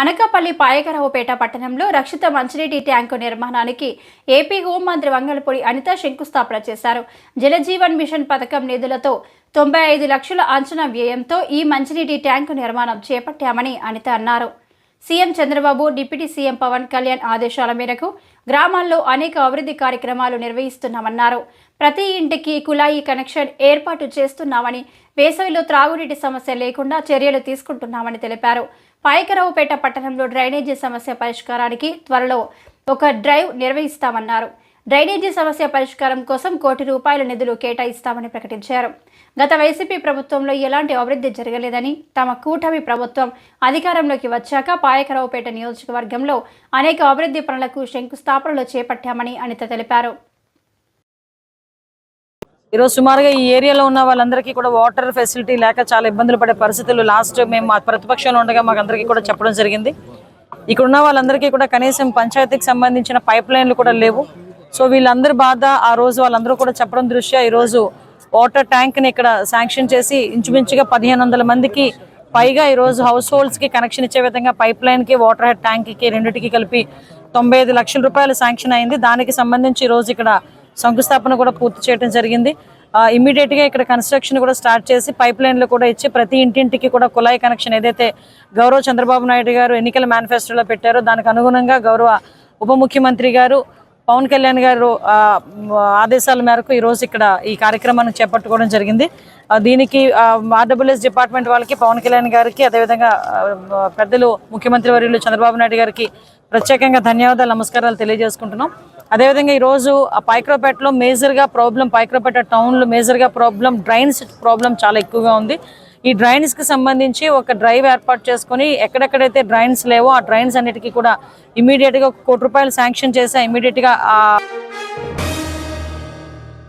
అనకాపల్లి పాయకరావుపేట పట్టణంలో రక్షిత మంచినీటి ట్యాంకు నిర్మాణానికి ఏపీ హోంమంత్రి వంగలపూడి అనిత శంకుస్థాపన చేశారు. జలజీవన్ మిషన్ పథకం నిధులతో తొంభై ఐదు లక్షల అంచనా వ్యయంతో ఈ మంచినీటి ట్యాంకు నిర్మాణం చేపట్టామని అనిత అన్నారు. CM Chandrababu deputy CM Pawan Kalyan ఆదేశాల మేరకు గ్రామాల్లో అనేక అభివృద్ధి కార్యక్రమాలు నిర్వహిస్తున్నామన్నారు. ప్రతి ఇంటికి కుళాయి కనెక్షన్ ఏర్పాటు చేస్తున్నామని వేసవిలో త్రాగునీటి సమస్య లేకుండా చర్యలు తీసుకుంటున్నామని తెలిపారు. పాయకరావుపేట పట్టణంలో డ్రైనేజీ సమస్య పరిష్కారానికి త్వరలో ఒక డ్రైవ్ నిర్వహిస్తామన్నారు. డ్రైనేజీ సమస్య పరిష్కారం కోసం కోటి రూపాయల నిధులు కేటాయిస్తామని ప్రకటించారు. గత వైసీపీ ప్రభుత్వంలో ఎలాంటి అభివృద్ధి జరగలేదని తమ కూటమి ప్రభుత్వం అధికారంలోకి వచ్చాక పాయకరావుపేట నియోజకవర్గంలో అనేక అభివృద్ధి పనులకు శంకుస్థాపనలు చేపట్టామని అనిత తెలిపారు. ఈరోజు సుమారుగా ఈ ఏరియాలో ఉన్న వాళ్ళందరికీ కూడా వాటర్ ఫెసిలిటీ లేక చాలా ఇబ్బందులు పడే పరిస్థితులు. లాస్ట్ మేము మా ప్రతిపక్షంలో ఉండగా మాకు అందరికీ కూడా చెప్పడం జరిగింది. ఇక్కడ ఉన్న వాళ్ళందరికీ కూడా కనీసం పంచాయతీకి సంబంధించిన పైప్ లైన్లు కూడా లేవు. సో వీళ్ళందరి బాధ ఆ రోజు వాళ్ళందరూ కూడా చెప్పడం దృష్ట్యా ఈరోజు వాటర్ ట్యాంక్ని ఇక్కడ శాంక్షన్ చేసి ఇంచుమించుగా పదిహేను వందల మందికి పైగా ఈరోజు హౌస్ హోల్డ్స్కి కనెక్షన్ ఇచ్చే విధంగా పైప్ లైన్కి వాటర్ హెడ్ ట్యాంక్కి రెండింటికి కలిపి తొంభై ఐదు లక్షల రూపాయలు శాంక్షన్ అయింది. దానికి సంబంధించి ఈరోజు ఇక్కడ శంకుస్థాపన కూడా పూర్తి చేయడం జరిగింది. ఇమీడియట్గా ఇక్కడ కన్స్ట్రక్షన్ కూడా స్టార్ట్ చేసి పైప్ లైన్లు కూడా ఇచ్చి ప్రతి ఇంటింటికి కూడా కుళాయి కనెక్షన్ ఏదైతే గౌరవ చంద్రబాబు నాయుడు గారు ఎన్నికల మేనిఫెస్టోలో పెట్టారో దానికి అనుగుణంగా గౌరవ ఉప ముఖ్యమంత్రి గారు పవన్ కళ్యాణ్ గారు ఆదేశాల మేరకు ఈరోజు ఇక్కడ ఈ కార్యక్రమాన్ని చేపట్టుకోవడం జరిగింది. దీనికి ఆర్డబ్ల్యూఎస్ డిపార్ట్మెంట్ వాళ్ళకి పవన్ కళ్యాణ్ గారికి అదేవిధంగా పెద్దలు ముఖ్యమంత్రి వర్యులు చంద్రబాబు నాయుడు గారికి ప్రత్యేకంగా ధన్యవాదాలు నమస్కారాలు తెలియజేసుకుంటున్నాం. అదేవిధంగా ఈరోజు ఆ పైక్రోపేటలో మేజర్గా ప్రాబ్లం పైక్రోపేట టౌన్లో మేజర్గా ప్రాబ్లం డ్రైన్స్ ప్రాబ్లం చాలా ఎక్కువగా ఉంది. ఈ డ్రైన్స్కి సంబంధించి ఒక డ్రైవ్ ఏర్పాటు చేసుకొని ఎక్కడెక్కడైతే డ్రైన్స్ లేవో ఆ డ్రైన్స్ అన్నిటికీ కూడా ఇమీడియట్గా కోటి రూపాయలు శాంక్షన్ చేసి ఇమీడియట్గా ఆ